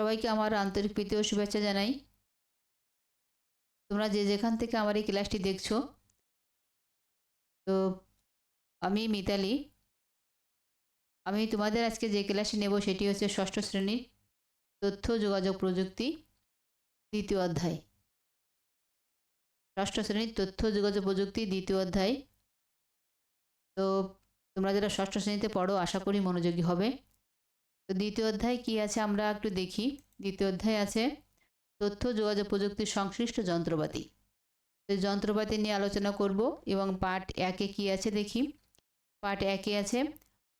সবাইকে আমার আন্তরিক প্রীতি ও শুভেচ্ছা জানাই। তোমরা যে যেখান থেকে আমার এই ক্লাসটি দেখছ, তো আমি মিতালি। আমি তোমাদের আজকে যে ক্লাসটি নেব সেটি হচ্ছে ষষ্ঠ শ্রেণির তথ্য, যোগাযোগ প্রযুক্তি, দ্বিতীয় অধ্যায়। ষষ্ঠ শ্রেণির তথ্য, যোগাযোগ প্রযুক্তি, দ্বিতীয় অধ্যায়। তো তোমরা যারা ষষ্ঠ শ্রেণীতে পড়ো, আশা করি মনোযোগী হবে। তো দ্বিতীয় অধ্যায় কি আছে আমরা একটু দেখি। দ্বিতীয় অধ্যায় আছে, তথ্য, যোগাযোগ প্রযুক্তির সংশ্লিষ্ট যন্ত্রপাতি। তো যন্ত্রপাতি নিয়ে আলোচনা করব এবং পার্ট একে কি আছে দেখি। পার্ট একে আছে,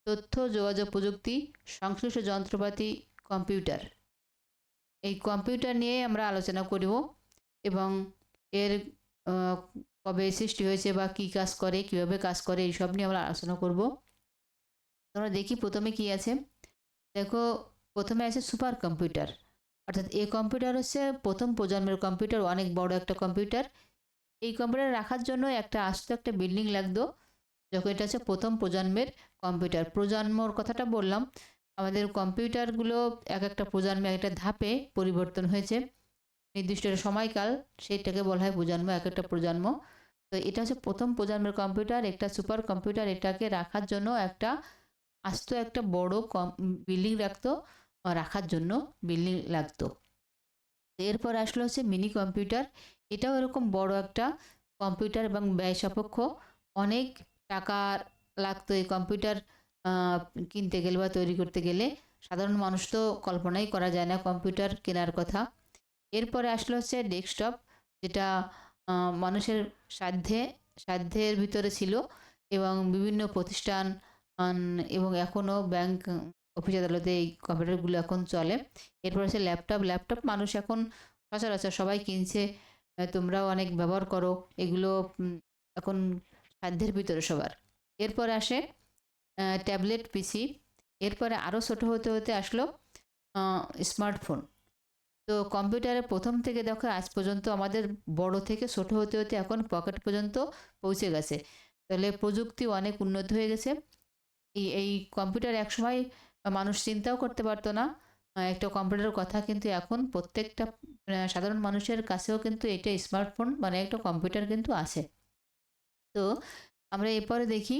তথ্য, যোগাযোগ প্রযুক্তি সংশ্লিষ্ট যন্ত্রপাতি, কম্পিউটার। এই কম্পিউটার নিয়ে আমরা আলোচনা করব এবং এর কবে সৃষ্টি হয়েছে বা কি কাজ করে, কীভাবে কাজ করে, এইসব নিয়ে আমরা আলোচনা করব। আমরা দেখি প্রথমে কি আছে। দেখো, প্রথমে আছে সুপার কম্পিউটার। অর্থাৎ এই কম্পিউটার হচ্ছে প্রথম প্রজন্মের কম্পিউটার, অনেক বড় একটা কম্পিউটার। এই কম্পিউটার রাখার জন্য একটা আস্ত একটা বিল্ডিং লাগতো যখন এটা হচ্ছে প্রথম প্রজন্মের কম্পিউটার। প্রজন্মর কথাটা বললাম, আমাদের কম্পিউটারগুলো এক একটা প্রজন্মে এক একটা ধাপে পরিবর্তন হয়েছে। নির্দিষ্ট সময়কাল, সেইটাকে বলা হয় প্রজন্ম, এক একটা প্রজন্ম। তো এটা হচ্ছে প্রথম প্রজন্মের কম্পিউটার, একটা সুপার কম্পিউটার, এটাকে রাখার জন্য একটা আস্ত একটা বড় কম বিল্ডিং রাখতো রাখার জন্য বিল্ডিং লাগতো। এরপর আসলো হচ্ছে মিনি কম্পিউটার। এটাও এরকম বড় একটা কম্পিউটার এবং ব্যয় সাপেক্ষ। অনেক টাকা লাগতো এই কম্পিউটার কিনতে গেলে বা তৈরি করতে গেলে। সাধারণ মানুষ তো কল্পনাই করা যায় না কম্পিউটার কেনার কথা। এরপরে আসলো হচ্ছে ডেস্কটপ, যেটা মানুষের সাধ্যে, সাধ্যের ভিতরে ছিল এবং বিভিন্ন প্রতিষ্ঠান এবং এখনও ব্যাংক অফিস আদালতে এই কম্পিউটারগুলো এখন চলে। এরপর আছে ল্যাপটপ ল্যাপটপ মানুষ এখন সচরাচর সবাই কিনছে তোমরাও অনেক ব্যবহার করো, এগুলো এখন সাধ্যের ভিতরে সবার। এরপর আসে ট্যাবলেট পিসি এরপরে আরও ছোট হতে হতে আসলো স্মার্টফোন তো কম্পিউটারে প্রথম থেকে দেখো, আজ পর্যন্ত আমাদের বড় থেকে ছোট হতে হতে এখন পকেট পর্যন্ত পৌঁছে গেছে। তাহলে প্রযুক্তি অনেক উন্নত হয়ে গেছে। এই এই কম্পিউটার একসময় মানুষ চিন্তাও করতে পারতো না। একটা কম্পিউটারের কথা কিন্তু এখন প্রত্যেকটা সাধারণ মানুষের কাছেও কিন্তু এটা স্মার্টফোন মানে একটা কম্পিউটার কিন্তু আছে। তো আমরা এরপরে দেখি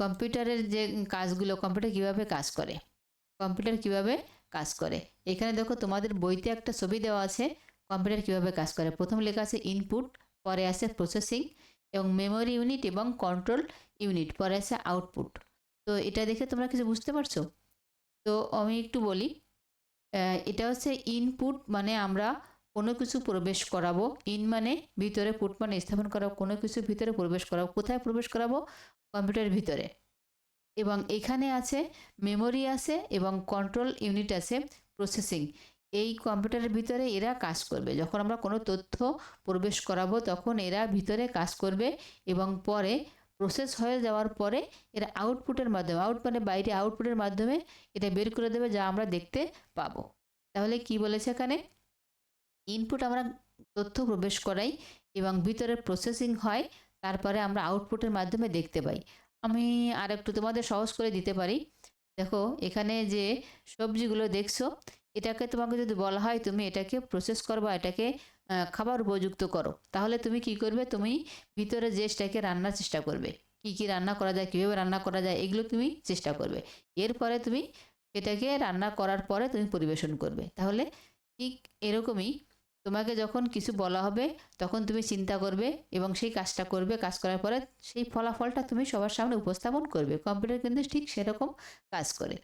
কম্পিউটারের যে কাজগুলো কম্পিউটার কীভাবে কাজ করে কম্পিউটার কীভাবে কাজ করে। এখানে দেখো তোমাদের বইতে একটা ছবি দেওয়া আছে কম্পিউটার কীভাবে কাজ করে। প্রথম লেখা আছে ইনপুট পরে আছে প্রসেসিং এবং মেমোরি ইউনিট এবং কন্ট্রোল ইউনিট পরে আছে আউটপুট তো এটা দেখে তোমরা কিছু বুঝতে পারছ? তো আমি একটু বলি এটা হচ্ছে ইনপুট মানে আমরা কোনো কিছু প্রবেশ করাবো। ইন মানে ভিতরে পুট মানে স্থাপন করাবো। কোনো কিছু ভিতরে প্রবেশ করাবো। কোথায় প্রবেশ করাবো? কম্পিউটারের ভিতরে। এবং এখানে আছে মেমোরি আছে এবং কন্ট্রোল ইউনিট আছে প্রসেসিং এই কম্পিউটারের ভিতরে এরা কাজ করবে। যখন আমরা কোনো তথ্য প্রবেশ করাবো, তখন এরা ভিতরে কাজ করবে এবং পরে প্রসেস হয়ে যাওয়ার পরে এরা আউটপুটের মাধ্যমে আউট মানে বাইরে আউটপুটের মাধ্যমে এটা বের করে দেবে যা আমরা দেখতে পাবো। তাহলে কি বলেছে এখানে? ইনপুট আমরা তথ্য প্রবেশ করাই এবং ভিতরে প্রসেসিং হয়, তারপরে আমরা আউটপুটের মাধ্যমে দেখতে পাই। আমি আর একটু তোমাদের সহজ করে দিতে পারি। দেখো, এখানে যে সবজিগুলো দেখছ এটাকে তোমাকে যদি বলা হয়, তুমি এটাকে প্রসেস করবা এটাকে খাবার উপযুক্ত করো, তাহলে তুমি কি করবে? তুমি ভিতরে যে সেটাকে রান্নার চেষ্টা করবে, কি কি রান্না করা যায়, কীভাবে রান্না করা যায়, এগুলো তুমি চেষ্টা করবে। এরপরে তুমি এটাকে রান্না করার পরে তুমি পরিবেশন করবে। তাহলে ঠিক এরকমই তোমাকে যখন কিছু বলা হবে, তখন তুমি চিন্তা করবে এবং সেই কাজটা করবে, কাজ করার পরে সেই ফলাফলটা তুমি সবার সামনে উপস্থাপন করবে। কম্পিউটার কিন্তু ঠিক সেরকম কাজ করে।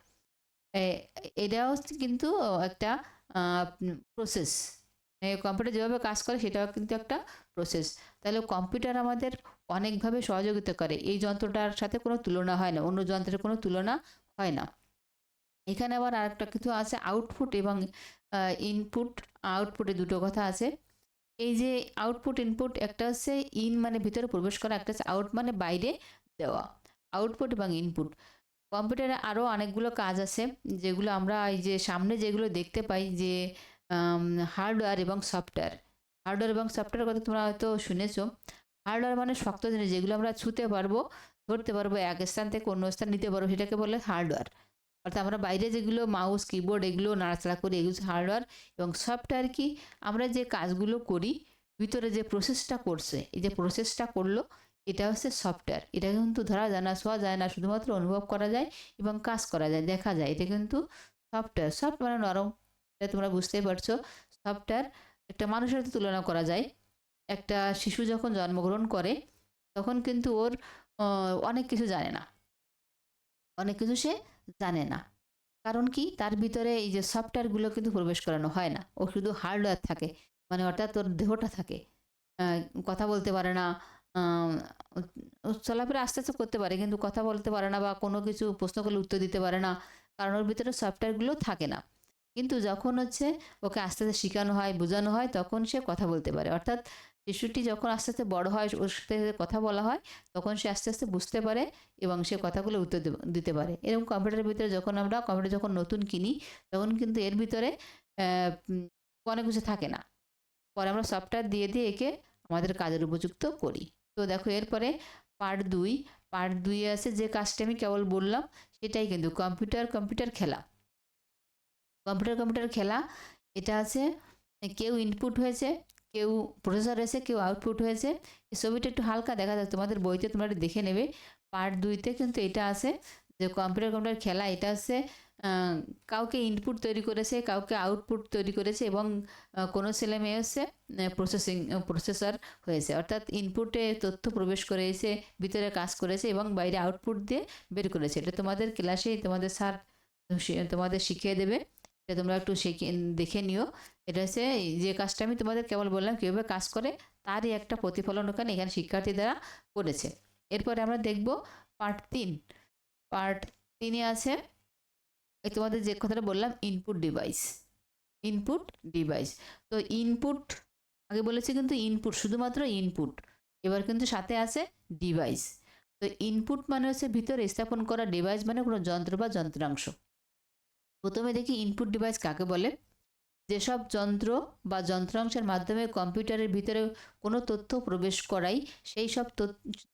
এটাও কিন্তু একটা প্রসেস কম্পিউটার যেভাবে কাজ করে সেটাও কিন্তু একটা প্রসেস তাহলে কম্পিউটার আমাদের অনেকভাবে সহযোগিতা করে। এই যন্ত্রটার সাথে কোনো তুলনা হয় না, অন্য যন্ত্রের কোনো তুলনা হয় না। এখানে আবার আরেকটা কিছু আছে আউটপুট এবং ইনপুট আউটপুটে দুটো কথা আছে। এই যে আউটপুট ইনপুট একটা হচ্ছে ইন মানে ভিতরে প্রবেশ করা, একটা হচ্ছে আউট মানে বাইরে দেওয়া। আউটপুট এবং ইনপুট কম্পিউটারে আরও অনেকগুলো কাজ আছে, যেগুলো আমরা এই যে সামনে যেগুলো দেখতে পাই যে হার্ডওয়্যার এবং সফটওয়্যার। হার্ডওয়্যার এবং সফটওয়্যার কথা তোমরা হয়তো শুনেছো। হার্ডওয়্যার মানে শক্ত জিনিস যেগুলো আমরা ছুতে পারব, ধরতে পারব, এক স্থান থেকে অন্য স্থান নিতে পারব, সেটাকে বলে হার্ডওয়্যার। অর্থাৎ আমরা বাইরে যেগুলো মাউস, কিবোর্ড এগুলো নাড়াচাড়া করি, এগুলো হার্ডওয়্যার এবং সফটওয়্যার কি? আমরা যে কাজগুলো করি, ভিতরে যে প্রসেসটা করছে, এই যে প্রসেসটা করল এটা হচ্ছে সফটওয়্যার এটা কিন্তু ধরা যায় না, শোয়া যায় না, শুধুমাত্র অনুভব করা যায় এবং কাজ করা যায়, দেখা যায়। এটা কিন্তু সফটওয়্যার সফট মানে নরম, এটা তোমরা বুঝতেই পারছ। সফটওয়্যার একটা মানুষের সাথে তুলনা করা যায়। একটা শিশু যখন জন্মগ্রহণ করে, তখন কিন্তু ওর অনেক কিছু জানে না। অনেক কিছু সে জানে না। কারণ কি? তার ভিতরে এই যে সফটওয়্যারগুলো কিন্তু প্রবেশ করানো হয় না। ও শুধু হার্ডওয়্যার থাকে। মানে অর্থাৎ তোর দেহটা থাকে। কথা বলতে পারে না চলাফেরা আস্তে আস্তে করতে পারে, কিন্তু কথা বলতে পারে না বা কোনো কিছু প্রশ্ন করলে উত্তর দিতে পারে না, কারণ ওর ভিতরে সফটওয়্যারগুলো থাকে না। কিন্তু যখন হচ্ছে ওকে আস্তে আস্তে শেখানো হয়, বোঝানো হয়, তখন সে কথা বলতে পারে। অর্থাৎ শিশুটি যখন আস্তে আস্তে বড় হয়, ওর সাথে কথা বলা হয়, তখন সে আস্তে আস্তে বুঝতে পারে এবং সে কথাগুলো উত্তর দিতে পারে। এরকম কম্পিউটারের ভিতরে যখন আমরা, কম্পিউটার যখন নতুন কিনি, তখন কিন্তু এর ভিতরে অনেক কিছু থাকে না। পরে আমরা সফটওয়্যার দিয়ে দিয়ে একে আমাদের কাজের উপযুক্ত করি। তো দেখো এরপরে পার্ট দুই পার্ট দুইয়ে আছে যে কাজটা আমি কেবল বললাম, সেটাই কিন্তু কম্পিউটার কম্পিউটার খেলা। কম্পিউটার কম্পিউটার খেলা, এটা আছে কেউ ইনপুট হয়েছে, কেউ প্রসেসর হয়েছে, কেউ আউটপুট হয়েছে ছবিটা একটু হালকা দেখা যাচ্ছে তোমাদের বইতে তোমরা দেখে নেবে। পার্ট দুইতে কিন্তু এটা আছে যে কম্পিউটার কম্পিউটার খেলা, এটা হচ্ছে কাউকে ইনপুট তৈরি করেছে, কাউকে আউটপুট তৈরি করেছে এবং কোনো ছেলে মেয়ে হচ্ছে প্রসেসিং প্রসেসর হয়েছে। অর্থাৎ ইনপুটে তথ্য প্রবেশ করেছে, ভিতরে কাজ করেছে এবং বাইরে আউটপুট দিয়ে বের করেছে। এটা তোমাদের ক্লাসেই তোমাদের স্যার তোমাদের শিখিয়ে দেবে। এটা তোমরা একটু শিখে, দেখে নিও। এটা হচ্ছে যে কাজটা আমি তোমাদের কেবল বললাম, কীভাবে কাজ করে, তারই একটা প্রতিফলন ওখানে এখানে শিক্ষার্থী দ্বারা করেছে। এরপরে আমরা দেখব পার্ট তিন। পার্ট তিনে আছে এই তোমাদের যে কথাটা বললাম ইনপুট ডিভাইস ইনপুট ডিভাইস তো ইনপুট আগে বলেছি কিন্তু ইনপুট শুধুমাত্র ইনপুট এবার কিন্তু সাথে আছে ডিভাইস তো ইনপুট মানে হচ্ছে ভিতরে স্থাপন করা ডিভাইস মানে কোনো যন্ত্র বা যন্ত্রাংশ। প্রথমে দেখি ইনপুট ডিভাইস কাকে বলে? যেসব যন্ত্র বা যন্ত্রাংশের মাধ্যমে কম্পিউটারের ভিতরে কোনো তথ্য প্রবেশ করাই, সেই সব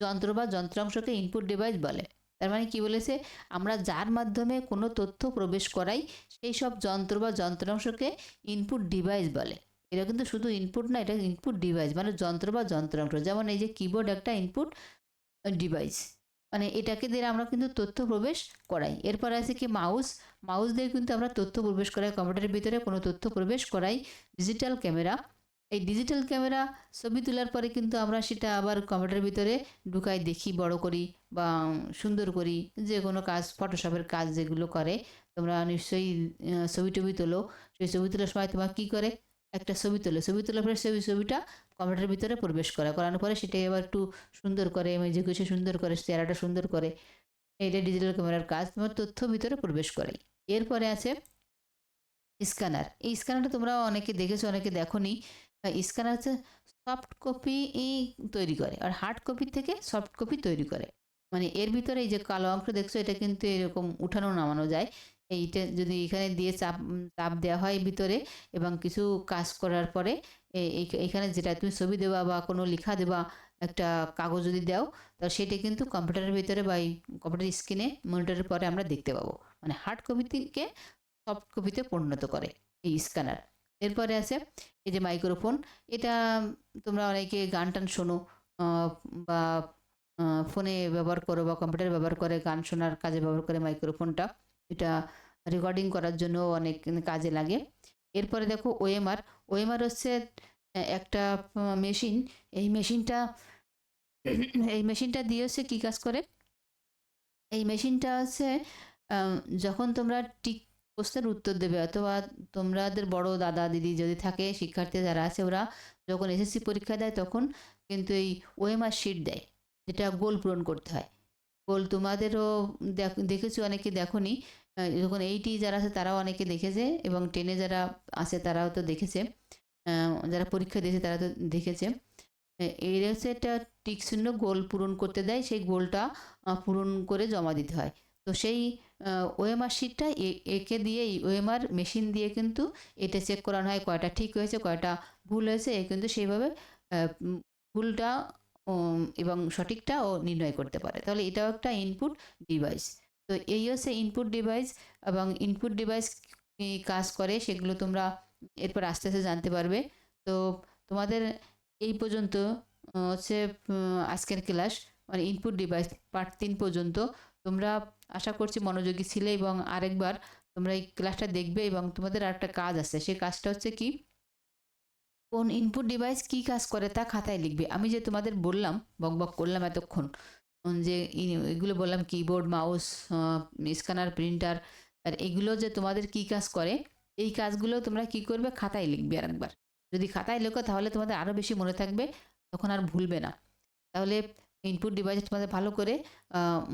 যন্ত্র বা যন্ত্রাংশকে ইনপুট ডিভাইস বলে। তার মানে কি বলেছে? আমরা যার মাধ্যমে কোনো তথ্য প্রবেশ করাই, সেই সব যন্ত্র বা যন্ত্রাংশকে ইনপুট ডিভাইস বলে। এটা কিন্তু শুধু ইনপুট না, এটা ইনপুট ডিভাইস মানে যন্ত্র বা যন্ত্রাংশ। যেমন এই যে কিবোর্ড একটা ইনপুট ডিভাইস মানে এটাকে দিয়ে আমরা কিন্তু তথ্য প্রবেশ করাই। এরপর আছে কি মাউস মাউস দিয়ে কিন্তু আমরা তথ্য প্রবেশ করাই। কম্পিউটারের ভিতরে কোনো তথ্য প্রবেশ করাই। ডিজিটাল ক্যামেরা এই ডিজিটাল ক্যামেরা ছবি তোলার পরে কিন্তু আমরা সেটা আবার কম্পিউটারের ভিতরে ঢুকাই দেখি, বড় করি বা সুন্দর করি। যে কোনো কাজ ফটোশপের কাজ যেগুলো করে, তোমরা নিশ্চয়ই ছবি টবি তোলো। সেই ছবি তোলার সময় তোমার কী করে? একটা ছবি তোলে। ছবি তোলার পরে সেই ছবিটা কম্পিউটারের ভিতরে প্রবেশ করে। করানোর পরে সেটাই আবার একটু সুন্দর করে মেজে গুছে সুন্দর করে, চেহারাটা সুন্দর করে। এটা ডিজিটাল ক্যামেরার কাজ, তোমার তথ্য ভিতরে প্রবেশ করে। এরপরে আছে স্ক্যানার এই স্ক্যানারটা তোমরা অনেকে দেখেছ, অনেকে দেখোনি স্ক্যানার হচ্ছে সফট কপি তৈরি করে আর হার্ড কপি থেকে সফট কপি তৈরি করে। মানে এর ভিতরে এই যে কালো অংশ দেখছ, এটা কিন্তু এরকম উঠানো নামানো যায়। এইটা যদি এখানে দিয়ে চাপ চাপ দেওয়া হয় ভিতরে এবং কিছু কাজ করার পরে এখানে যেটা তুমি ছবি দেবা বা কোনো লেখা দেবা একটা কাগজ যদি দাও, তো সেটা কিন্তু কম্পিউটারের ভিতরে বা এই কম্পিউটার স্ক্রিনে মনিটরের পরে আমরা দেখতে পাবো। মানে হার্ড কপি থেকে সফট কপিতে পরিণত করে এই স্ক্যানার এরপরে আছে এই যে মাইক্রোফোন এটা তোমরা অনেকে গান টান শোনো বা ফোনে ব্যবহার করো বা কম্পিউটার ব্যবহার করে গান শোনার কাজে ব্যবহার করে মাইক্রোফোনটা এটা রেকর্ডিং করার জন্য অনেক কাজে লাগে। এরপরে দেখো ওএমআর ওএমআর হচ্ছে একটা মেশিন এই মেশিনটা এই মেশিনটা দিয়ে হচ্ছে কী কাজ করে? এই মেশিনটা হচ্ছে যখন তোমরা টিক প্রশ্নের উত্তর দেবে। অথবা তোমাদের বড় দাদা, দিদি যদি থাকে, শিক্ষার্থী যারা আছে, ওরা যখন এসএসসি পরীক্ষা দেয়, তখন কিন্তু এই ওএমআর শিট দেয়, যেটা গোল পূরণ করতে হয়। গোল তোমাদেরও দেখ- দেখেছ, অনেকে দেখোনি। যখন এইটি যারা আছে, তারাও অনেকে দেখেছে এবং টেনে যারা আছে, তারাও তো দেখেছে। যারা পরীক্ষা দিয়েছে, তারা তো দেখেছে। এর হচ্ছে একটা টিক চিহ্ন গোল পূরণ করতে দেয়। সেই গোলটা পূরণ করে জমা দিতে হয়। তো সেই ওএমআর শিটটা একে দিয়ে ওএমআর মেশিন দিয়ে কিন্তু এটা চেক করানো হয় কয়টা ঠিক হয়েছে, কয়টা ভুল হয়েছে। এ কিন্তু সেইভাবে ভুলটা এবং সঠিকটা ও নির্ণয় করতে পারে। তাহলে এটাও একটা ইনপুট ডিভাইস তো এই হচ্ছে ইনপুট ডিভাইস এবং ইনপুট ডিভাইস কাজ করে সেগুলো তোমরা এরপর আস্তে আস্তে জানতে পারবে। তো তোমাদের এই পর্যন্ত হচ্ছে আজকের ক্লাস মানে ইনপুট ডিভাইস পার্ট তিন পর্যন্ত। তোমরা আশা করছি মনোযোগী ছিলে এবং আরেকবার তোমরা এই ক্লাসটা দেখবে এবং তোমাদের আরেকটা কাজ আছে। সেই কাজটা হচ্ছে কি? কোন ইনপুট ডিভাইস কি কাজ করে তা খাতায় লিখবে। আমি যে তোমাদের বললাম, বক বক করলাম এতক্ষণ যে এগুলো বললাম কিবোর্ড মাউস স্ক্যানার প্রিন্টার আর এগুলো যে তোমাদের কি কাজ করে, এই কাজগুলো তোমরা কি করবে? খাতায় লিখবে আর একবার যদি খাতায় লেখো তাহলে তোমাদের আরও বেশি মনে থাকবে, তখন আর ভুলবে না। তাহলে ইনপুট ডিভাইস তোমাদের ভালো করে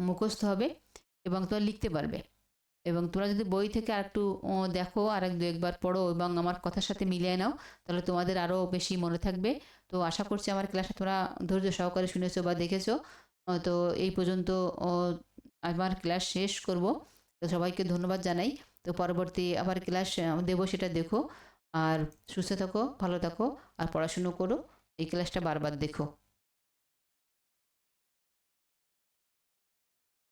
মুখস্থ হবে এবং তোমরা লিখতে পারবে। এবং তোমরা যদি বই থেকে আর একটু দেখো আর এক দু একবার পড়ো এবং আমার কথার সাথে মিলিয়ে নাও, তাহলে তোমাদের আরও বেশি মনে থাকবে। তো আশা করছি আমার ক্লাসটা তোমরা ধৈর্য সহকারে শুনেছো বা দেখেছ। তো এই পর্যন্ত আমার ক্লাস শেষ করব। তো সবাইকে ধন্যবাদ জানাই। তো পরবর্তী আবার ক্লাস দেবো সেটা দেখো। আর সুস্থ থাকো, ভালো থাকো, আর পড়াশুনো করো। এই ক্লাসটা বারবার দেখো।